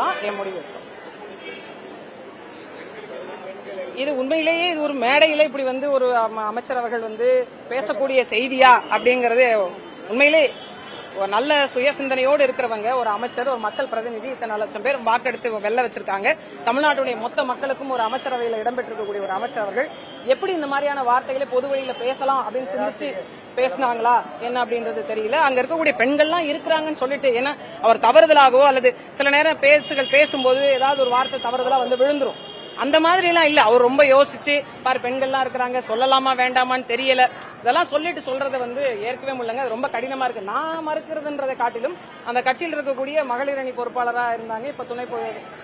தான் என் முடிவு. இது உண்மையிலேயே இது ஒரு மேடையில இப்படி வந்து ஒரு அமைச்சர் அவர்கள் வந்து பேசக்கூடிய செய்தியா அப்படிங்கறது உண்மையிலே ஒரு நல்ல சுய சிந்தனையோடு இருக்கிறவங்க ஒரு அமைச்சர் ஒரு மக்கள் பிரதிநிதி இத்தனை லட்சம் பேர் வாக்கெடுத்து வெல்ல வச்சிருக்காங்க. தமிழ்நாட்டுடைய மொத்த மக்களுக்கும் ஒரு அமைச்சரவையில் இடம்பெற்றிருக்கக்கூடிய ஒரு அமைச்சர் அவர்கள் எப்படி இந்த மாதிரியான வார்த்தைகளை பொது வழியில பேசலாம் அப்படின்னு சிந்திச்சு பேசினாங்களா? என்ன அப்படின்றது தெரியல. அங்க இருக்கக்கூடிய பெண்கள்லாம் இருக்கிறாங்கன்னு சொல்லிட்டு ஏன்னா அவர் தவறுதலாகவோ அல்லது சில நேரம் பேசுகள் பேசும்போது ஏதாவது ஒரு வார்த்தை தவறுதலா வந்து விழுந்துரும். அந்த மாதிரி எல்லாம் இல்ல. அவர் ரொம்ப யோசிச்சு பாரு பெண்கள்லாம் இருக்கிறாங்க சொல்லலாமா வேண்டாமான்னு தெரியல. இதெல்லாம் சொல்லிட்டு சொல்றதை வந்து ஏற்கவே முடியலங்க அது ரொம்ப கடினமா இருக்கு. நான் மறுக்கிறதுன்றதை காட்டிலும் அந்த கட்சியில் இருக்கக்கூடிய மகளிர் அணி பொறுப்பாளராக இருந்தாங்க. இப்ப துணை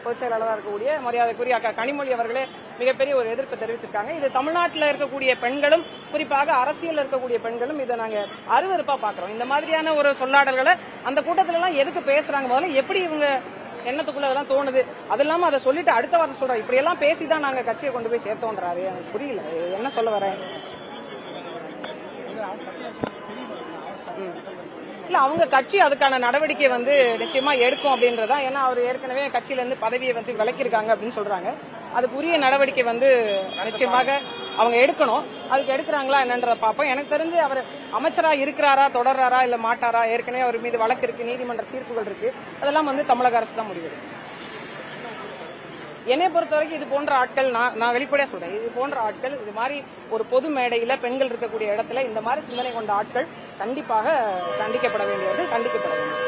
பொதுச் செயலாளராக இருக்கக்கூடிய மரியாதைக்குரிய அக்கா கனிமொழி அவர்களே மிகப்பெரிய ஒரு எதிர்ப்பு தெரிவிச்சிருக்காங்க. இது தமிழ்நாட்டில் இருக்கக்கூடிய பெண்களும் குறிப்பாக அரசியல் இருக்கக்கூடிய பெண்களும் இதை நாங்க அருவறுப்பா பாக்குறோம். இந்த மாதிரியான ஒரு சொல்லாடல்களை அந்த கூட்டத்தில எல்லாம் எதுக்கு பேசுறாங்க? முதல்ல எப்படி இவங்க எண்ணத்துக்குள்ள அதெல்லாம் தோணுது. அது இல்லாம அதை சொல்லிட்டு அடுத்த வாரம் சொல்றோம் இப்படி எல்லாம் பேசிதான் நாங்க கட்சியை கொண்டு போய் சேர்த்தோன்றாரு. எனக்கு புரியல. என்ன சொல்ல வரேன்? ம். இல்ல அவங்க கட்சி அதுக்கான நடவடிக்கை வந்து நிச்சயமா எடுக்கும் அப்படின்றதா. ஏன்னா அவர் ஏற்கனவே கட்சியில இருந்து பதவியை வந்து விலக்கியிருக்காங்க அப்படின்னு சொல்றாங்க. அதுக்குரிய நடவடிக்கை வந்து நிச்சயமாக அவங்க எடுக்கணும். அதுக்கு எடுக்கிறாங்களா என்னன்றத பார்ப்போம். எனக்கு தெரிஞ்சு அவர் அமைச்சரா இருக்கிறாரா தொடர்றாரா இல்ல மாட்டாரா? ஏற்கனவே அவர் மீது வழக்கு இருக்கு நீதிமன்ற தீர்ப்புகள் இருக்கு. அதெல்லாம் வந்து தமிழக அரசு தான் முடிவு என்னை பொறுத்த வரைக்கும் இது போன்ற ஆட்கள் நான் நான் வெளிப்படையா சொல்றேன். இது போன்ற ஆட்கள் இது மாதிரி ஒரு பொது மேடையில பெண்கள் இருக்கக்கூடிய இடத்துல இந்த மாதிரி சிந்தனை கொண்ட ஆட்கள் கண்டிப்பாக கண்டிக்கப்பட வேண்டியது கண்டிக்கப்பட வேண்டும்.